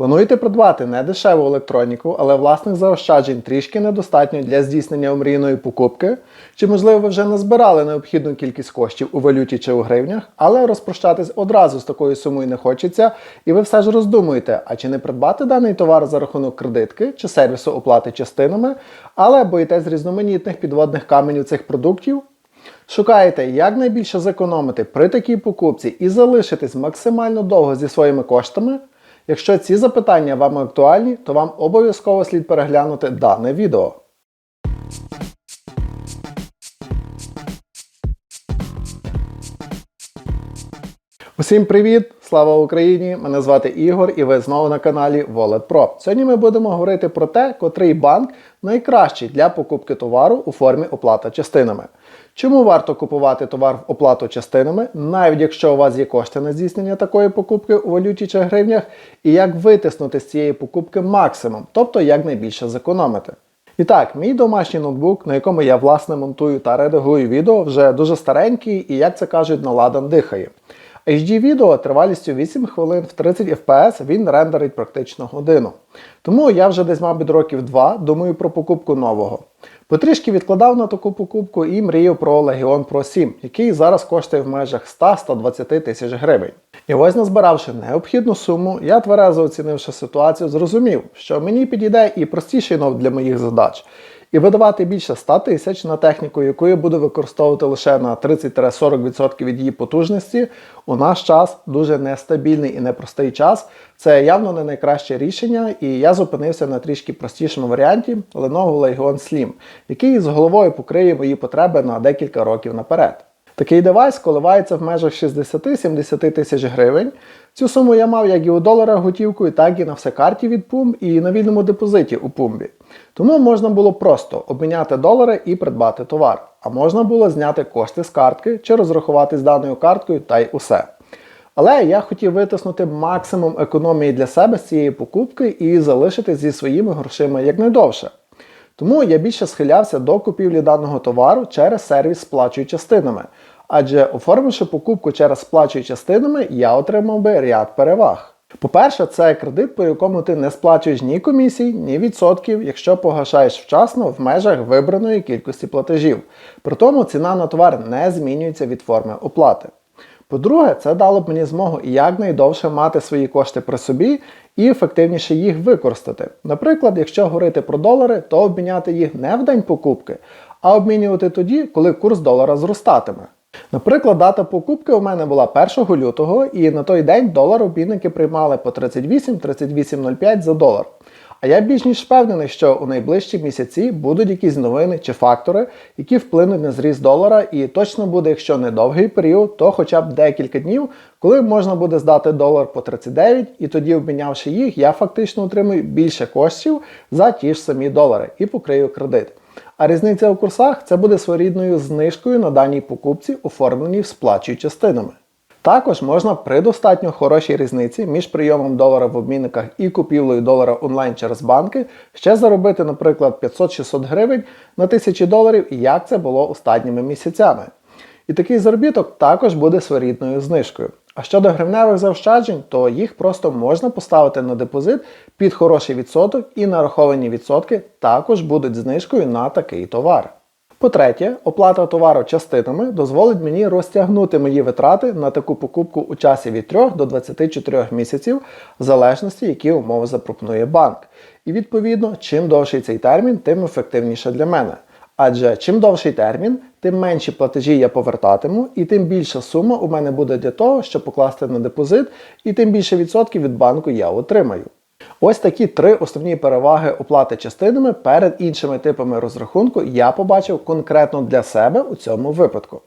Плануєте придбати не дешеву електроніку, але власних заощаджень трішки недостатньо для здійснення омрійної покупки? Чи можливо ви вже назбирали необхідну кількість коштів у валюті чи у гривнях, але розпрощатись одразу з такою сумою не хочеться, і ви все ж роздумуєте, а чи не придбати даний товар за рахунок кредитки чи сервісу оплати частинами, але боїтесь різноманітних підводних каменів цих продуктів? Шукаєте, як найбільше зекономити при такій покупці і залишитись максимально довго зі своїми коштами? Якщо ці запитання вам актуальні, то вам обов'язково слід переглянути дане відео. Усім привіт! Слава Україні! Мене звати Ігор і ви знову на каналі Wallet Pro. Сьогодні ми будемо говорити про те, котрий банк найкращий для покупки товару у формі оплата частинами. Чому варто купувати товар в оплату частинами, навіть якщо у вас є кошти на здійснення такої покупки у валюті чи гривнях, і як витиснути з цієї покупки максимум, тобто як найбільше зекономити. І так, мій домашній ноутбук, на якому я власне монтую та редагую відео, вже дуже старенький і, як це кажуть, наладан дихає. HD відео тривалістю 8 хвилин в 30 FPS він рендерить практично годину. Тому я вже десь, мабуть, років 2 думаю про покупку нового. Потрішки відкладав на таку покупку і мріяв про Legion Pro 7, який зараз коштує в межах 100-120 тисяч гривень. І ось назбиравши необхідну суму, я тверезо оцінивши ситуацію, зрозумів, що мені підійде і простіший ноут для моїх задач. І видавати більше 100 тисяч на техніку, яку я буду використовувати лише на 30-40% від її потужності, у наш час дуже нестабільний і непростий час. Це явно не найкраще рішення, і я зупинився на трішки простішому варіанті Lenovo Legion Slim, який з головою покриє мої потреби на декілька років наперед. Такий девайс коливається в межах 60-70 тисяч гривень. Цю суму я мав як і у доларах готівкою, так і на все карті від Pumb і на вільному депозиті у Пумбі. Тому можна було просто обміняти долари і придбати товар, а можна було зняти кошти з картки чи розрахуватись даною карткою та й усе. Але я хотів витиснути максимум економії для себе з цієї покупки і залишитись зі своїми грошима якнайдовше. Тому я більше схилявся до купівлі даного товару через сервіс сплачую частинами. Адже оформивши покупку через сплачую частинами, я отримав би ряд переваг. По-перше, це кредит, по якому ти не сплачуєш ні комісій, ні відсотків, якщо погашаєш вчасно в межах вибраної кількості платежів. При тому ціна на товар не змінюється від форми оплати. По-друге, це дало б мені змогу якнайдовше мати свої кошти при собі і ефективніше їх використати. Наприклад, якщо говорити про долари, то обміняти їх не в день покупки, а обмінювати тоді, коли курс долара зростатиме. Наприклад, дата покупки у мене була 1 лютого, і на той день долар обмінники приймали по 38-38,05 за долар. А я більш ніж впевнений, що у найближчі місяці будуть якісь новини чи фактори, які вплинуть на зріст долара, і точно буде, якщо не довгий період, то хоча б декілька днів, коли можна буде здати долар по 39, і тоді, обмінявши їх, я фактично отримую більше коштів за ті ж самі долари і покрию кредит. А різниця у курсах це буде своєрідною знижкою на даній покупці, оформленій в сплачую частинами. Також можна при достатньо хорошій різниці між прийомом долара в обмінниках і купівлею долара онлайн через банки ще заробити, наприклад, 500-600 гривень на 1000 доларів, як це було останніми місяцями. І такий заробіток також буде своєрідною знижкою. А щодо гривневих заощаджень, то їх просто можна поставити на депозит під хороший відсоток, і нараховані відсотки також будуть знижкою на такий товар. По-третє, оплата товару частинами дозволить мені розтягнути мої витрати на таку покупку у часі від 3 до 24 місяців, в залежності, які умови запропонує банк. І відповідно, чим довший цей термін, тим ефективніше для мене. Адже чим довший термін, тим менші платежі я повертатиму, і тим більша сума у мене буде для того, щоб покласти на депозит, і тим більше відсотків від банку я отримаю. Ось такі три основні переваги оплати частинами перед іншими типами розрахунку я побачив конкретно для себе у цьому випадку.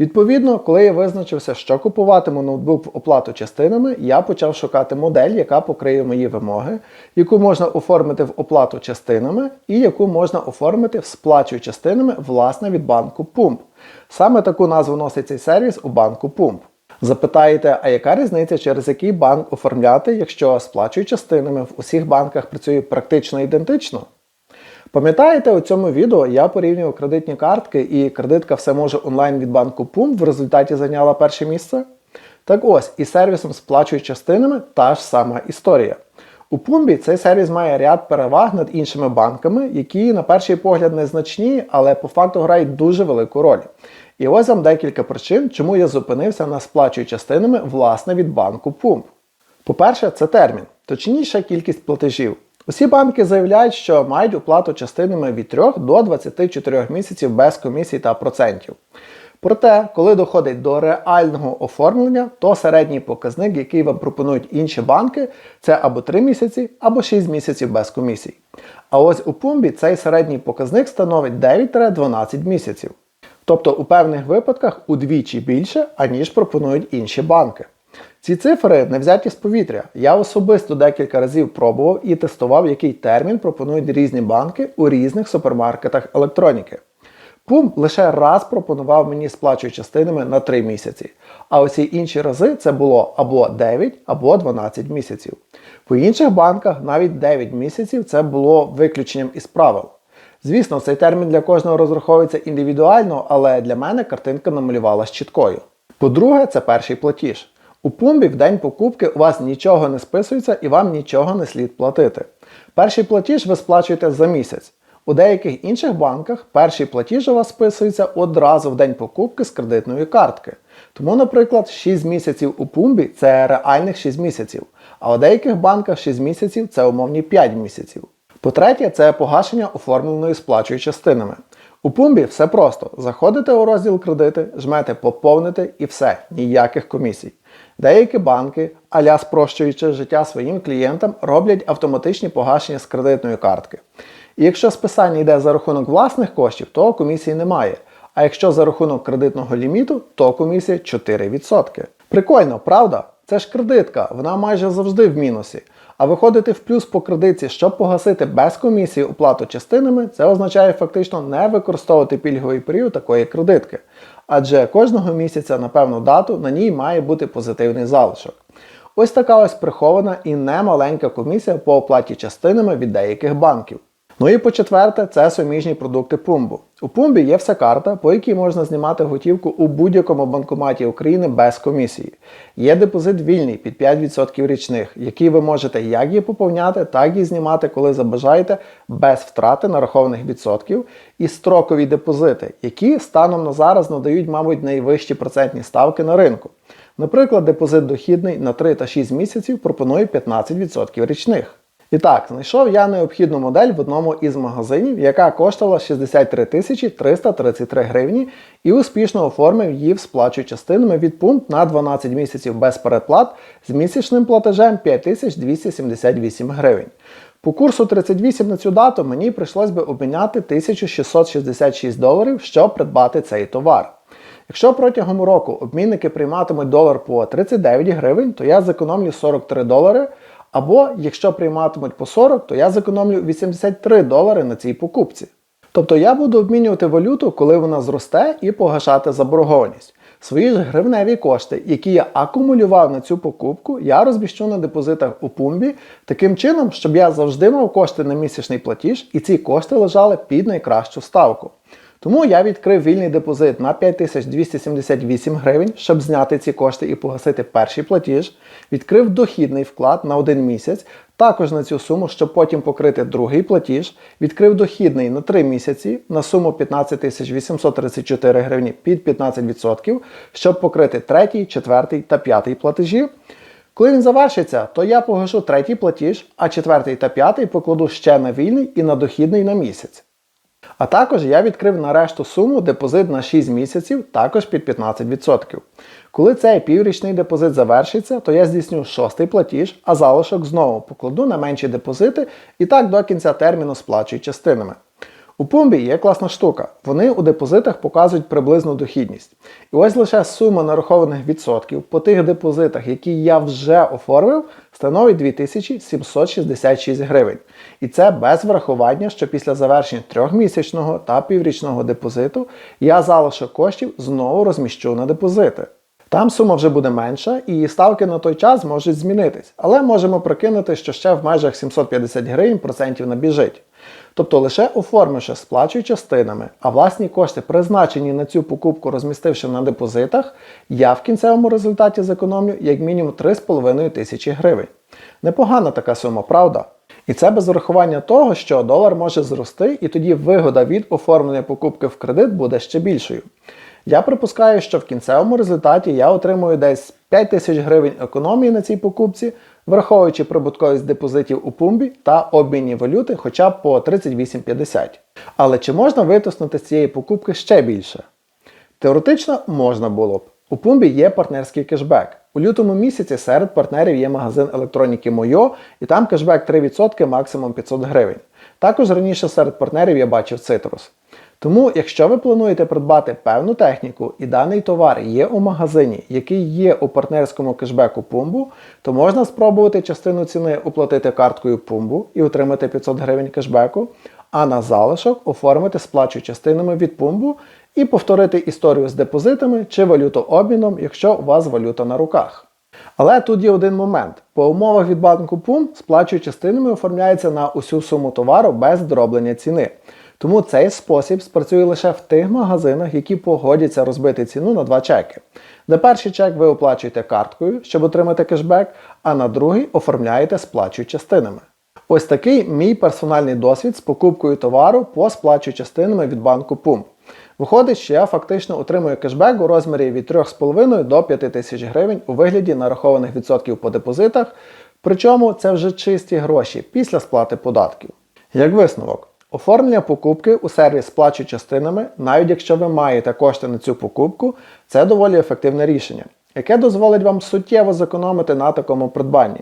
Відповідно, коли я визначився, що купуватиму ноутбук в оплату частинами, я почав шукати модель, яка покриє мої вимоги, яку можна оформити в оплату частинами і яку можна оформити в сплачую частинами власне від банку Pump. Саме таку назву носить цей сервіс у банку Pump. Запитаєте, а яка різниця, через який банк оформляти, якщо сплачую частинами в усіх банках працює практично ідентично? Пам'ятаєте, у цьому відео я порівнював кредитні картки і кредитка все може онлайн від банку Pump в результаті зайняла перше місце? Так ось, і сервісом сплачую частинами та ж сама історія. У Пумбі цей сервіс має ряд переваг над іншими банками, які на перший погляд незначні, але по факту грають дуже велику роль. І ось вам декілька причин, чому я зупинився на сплачую частинами власне від банку Пумб. По-перше, це термін, точніше кількість платежів. Усі банки заявляють, що мають оплату частинами від 3 до 24 місяців без комісій та процентів. Проте, коли доходить до реального оформлення, то середній показник, який вам пропонують інші банки, це або 3 місяці, або 6 місяців без комісій. А ось у Пумбі цей середній показник становить 9-12 місяців. Тобто у певних випадках удвічі більше, аніж пропонують інші банки. Ці цифри не взяті з повітря. Я особисто декілька разів пробував і тестував, який термін пропонують різні банки у різних супермаркетах електроніки. Пум лише раз пропонував мені сплачую частинами на 3 місяці, а усі інші рази це було або 9, або 12 місяців. По інших банках навіть 9 місяців це було виключенням із правил. Звісно, цей термін для кожного розраховується індивідуально, але для мене картинка намалювалась чіткою. По-друге, це перший платіж. У пумбі в день покупки у вас нічого не списується і вам нічого не слід платити. Перший платіж ви сплачуєте за місяць. У деяких інших банках перший платіж у вас списується одразу в день покупки з кредитної картки. Тому, наприклад, 6 місяців у пумбі це реальних 6 місяців, а у деяких банках 6 місяців це умовні 5 місяців. По-третє, це погашення оформленої сплачою частинами. У пумбі все просто. Заходите у розділ кредити, жмете поповнити і все, ніяких комісій. Деякі банки, аля спрощуючи життя своїм клієнтам, роблять автоматичні погашення з кредитної картки. І якщо списання йде за рахунок власних коштів, то комісії немає. А якщо за рахунок кредитного ліміту, то комісія 4%. Прикольно, правда? Це ж кредитка, вона майже завжди в мінусі. А виходити в плюс по кредиті, щоб погасити без комісії оплату частинами, це означає фактично не використовувати пільговий період такої кредитки. Адже кожного місяця на певну дату на ній має бути позитивний залишок. Ось така ось прихована і немаленька комісія по оплаті частинами від деяких банків. Ну і по-четверте, це суміжні продукти Пумбу. У Пумбі є вся карта, по якій можна знімати готівку у будь-якому банкоматі України без комісії. Є депозит вільний під 5% річних, який ви можете як її поповняти, так і знімати, коли забажаєте, без втрати нарахованих відсотків, і строкові депозити, які станом на зараз надають, мабуть, найвищі процентні ставки на ринку. Наприклад, депозит дохідний на 3 та 6 місяців пропонує 15% річних. І так, знайшов я необхідну модель в одному із магазинів, яка коштувала 63 тисячі 333 гривні, і успішно оформив її в сплачу частинами від пункт на 12 місяців без передплат з місячним платежем 5278 гривень. По курсу 38 на цю дату мені прийшлось би обміняти 1666 доларів, щоб придбати цей товар. Якщо протягом року обмінники прийматимуть долар по 39 гривень, то я зекономлю 43 долари. Або якщо прийматимуть по 40, то я зекономлю 83 долари на цій покупці. Тобто я буду обмінювати валюту, коли вона зросте, і погашати заборгованість. Свої ж гривневі кошти, які я акумулював на цю покупку, я розміщу на депозитах у пумбі таким чином, щоб я завжди мав кошти на місячний платіж, і ці кошти лежали під найкращу ставку. Тому я відкрив вільний депозит на 5278 гривень, щоб зняти ці кошти і погасити перший платіж. Відкрив дохідний вклад на один місяць, також на цю суму, щоб потім покрити другий платіж. Відкрив дохідний на 3 місяці на суму 15 834 гривні під 15%, щоб покрити третій, четвертий та п'ятий платежі. Коли він завершиться, то я погашу третій платіж, а четвертий та п'ятий покладу ще на вільний і на дохідний на місяць. А також я відкрив на решту суму депозит на 6 місяців, також під 15%. Коли цей піврічний депозит завершиться, то я здійсню шостий платіж, а залишок знову покладу на менші депозити і так до кінця терміну сплачую частинами. У пумбі є класна штука. Вони у депозитах показують приблизну дохідність. І ось лише сума нарахованих відсотків по тих депозитах, які я вже оформив, становить 2766 гривень. І це без врахування, що після завершення трьохмісячного та піврічного депозиту я залишок коштів знову розміщу на депозити. Там сума вже буде менша, і ставки на той час можуть змінитись, але можемо прикинути, що ще в межах 750 гривень процентів набіжить. Тобто лише оформивши сплачую частинами, а власні кошти, призначені на цю покупку, розмістивши на депозитах, я в кінцевому результаті зекономлю як мінімум 3,5 тисячі гривень. Непогана така сума, правда? І це без врахування того, що долар може зрости, і тоді вигода від оформлення покупки в кредит буде ще більшою. Я припускаю, що в кінцевому результаті я отримую десь 5 тисяч гривень економії на цій покупці, враховуючи прибутковість депозитів у пумбі та обмінні валюти хоча б по 38,50. Але чи можна витиснути з цієї покупки ще більше? Теоретично можна було б. У Пумбі є партнерський кешбек. У лютому місяці серед партнерів є магазин електроніки Мойо, і там кешбек 3% максимум 500 гривень. Також раніше серед партнерів я бачив Citrus. Тому, якщо ви плануєте придбати певну техніку і даний товар є у магазині, який є у партнерському кешбеку Пумбу, то можна спробувати частину ціни оплатити карткою Пумбу і отримати 500 гривень кешбеку, а на залишок оформити сплачу частинами від Пумбу і повторити історію з депозитами чи валютообміном, якщо у вас валюта на руках. Але тут є один момент. По умовах від банку PUM сплачу частинами оформляється на усю суму товару без дроблення ціни. Тому цей спосіб спрацює лише в тих магазинах, які погодяться розбити ціну на два чеки. На перший чек ви оплачуєте карткою, щоб отримати кешбек, а на другий оформляєте сплачу частинами. Ось такий мій персональний досвід з покупкою товару по сплачу частинами від банку PUM. Виходить, що я фактично отримую кешбек у розмірі від 3,5 до 5 тисяч гривень у вигляді нарахованих відсотків по депозитах, причому це вже чисті гроші після сплати податків. Як висновок, оформлення покупки у сервіс сплачу частинами, навіть якщо ви маєте кошти на цю покупку, це доволі ефективне рішення, яке дозволить вам суттєво зекономити на такому придбанні.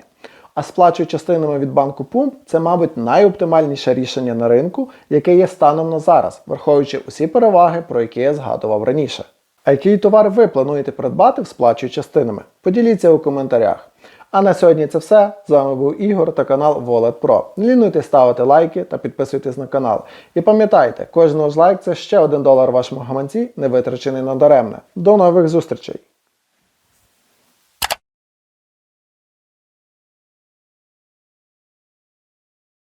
А сплачу частинами від банку Пумп це, мабуть, найоптимальніше рішення на ринку, яке є станом на зараз, враховуючи усі переваги, про які я згадував раніше. А який товар ви плануєте придбати в сплачу частинами? Поділіться у коментарях. А на сьогодні це все. З вами був Ігор та канал Wallet Pro. Не лінуйте ставити лайки та підписуйтесь на канал. І пам'ятайте, кожен ваш лайк це ще один долар вашому гаманці, не витрачений надаремне. До нових зустрічей!